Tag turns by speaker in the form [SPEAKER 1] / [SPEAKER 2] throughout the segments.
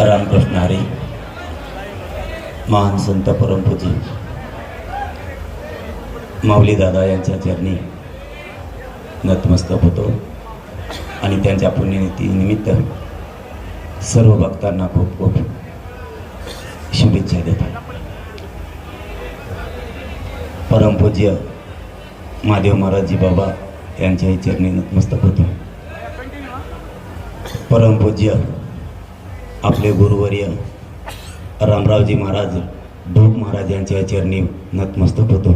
[SPEAKER 1] रामकृष्ण हरी महान संत परमपूजी माऊली दादा यांच्या चरणी नतमस्तक होतो. आणि त्यांच्या पुण्यनिमित्त सर्व भक्तांना खूप खूप शुभेच्छा देतो. परमपूज्य महादेव महाराजजी बाबा यांच्याही चरणी नतमस्तक होतो. परमपूज्य आपले गुरुवर्य रामरावजी महाराज ढोक महाराज यांच्या चरणी नतमस्तक होतो.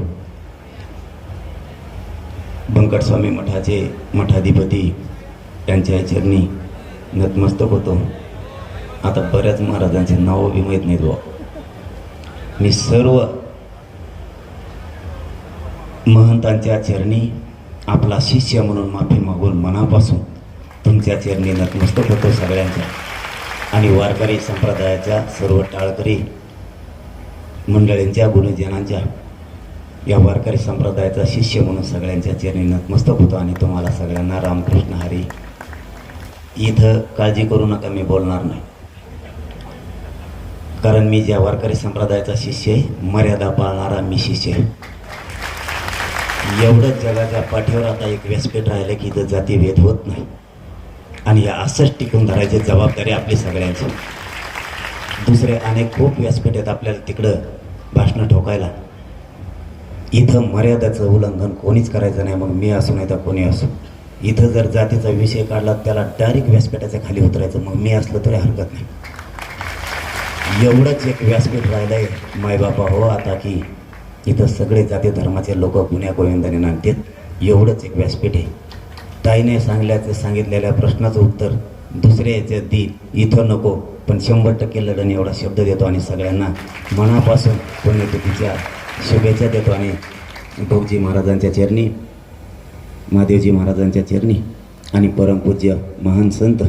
[SPEAKER 1] बंकटस्वामी मठाचे मठाधिपती यांच्या चरणी नतमस्तक होतो. आता बऱ्याच महाराजांचे नावं बी माहीत नाहीत बा मी सर्व महंतांच्या चरणी आपला शिष्य म्हणून माफी मागून मनापासून तुमच्या चरणी नतमस्तक होतो सगळ्यांच्या. आणि वारकरी संप्रदायाच्या सर्व टाळकरी मंडळींच्या गुरुजनांच्या या वारकरी संप्रदायाचा शिष्य म्हणून सगळ्यांच्या चरणी नतमस्तक होतो आणि तुम्हाला सगळ्यांना रामकृष्ण हरी. इथं काळजी करू नका मी बोलणार नाही. कारण मी ज्या वारकरी संप्रदायाचा शिष्य आहे मर्यादा पाळणारा मी शिष्य आहे. एवढंच जगाच्या पाठीवर आता एक व्यासपीठ राहिलं की इथं जातीभेद होत नाही. आणि या असंच टिकून धरायची जबाबदारी आपली सगळ्यांची. दुसरे अनेक खूप व्यासपीठ आहेत आपल्याला तिकडं भाषणं ठोकायला. इथं मर्यादाचं उल्लंघन कोणीच करायचं नाही मग मी असू नाही तर कोणी असो. इथं जर जातीचा विषय काढला त्याला डायरेक्ट व्यासपीठाच्या खाली उतरायचं मग मी असलं तरी हरकत नाही. एवढंच एक व्यासपीठ राहिलं आहे मायबापा हो आता की इथं सगळे जाती धर्माचे लोक गुन्ह्या गोविंदाने नांदतात. एवढंच एक व्यासपीठ आहे. ताईने सांगल्याचं सांगितलेल्या प्रश्नाचं उत्तर दुसऱ्या याच्यात दी इथं नको पण शंभर टक्के लढण एवढा शब्द देतो आणि सगळ्यांना मनापासून पुण्यतिथीच्या शुभेच्छा देतो आणि भाऊजी महाराजांच्या चरणी महादेवजी महाराजांच्या चरणी आणि परमपूज्य महान संत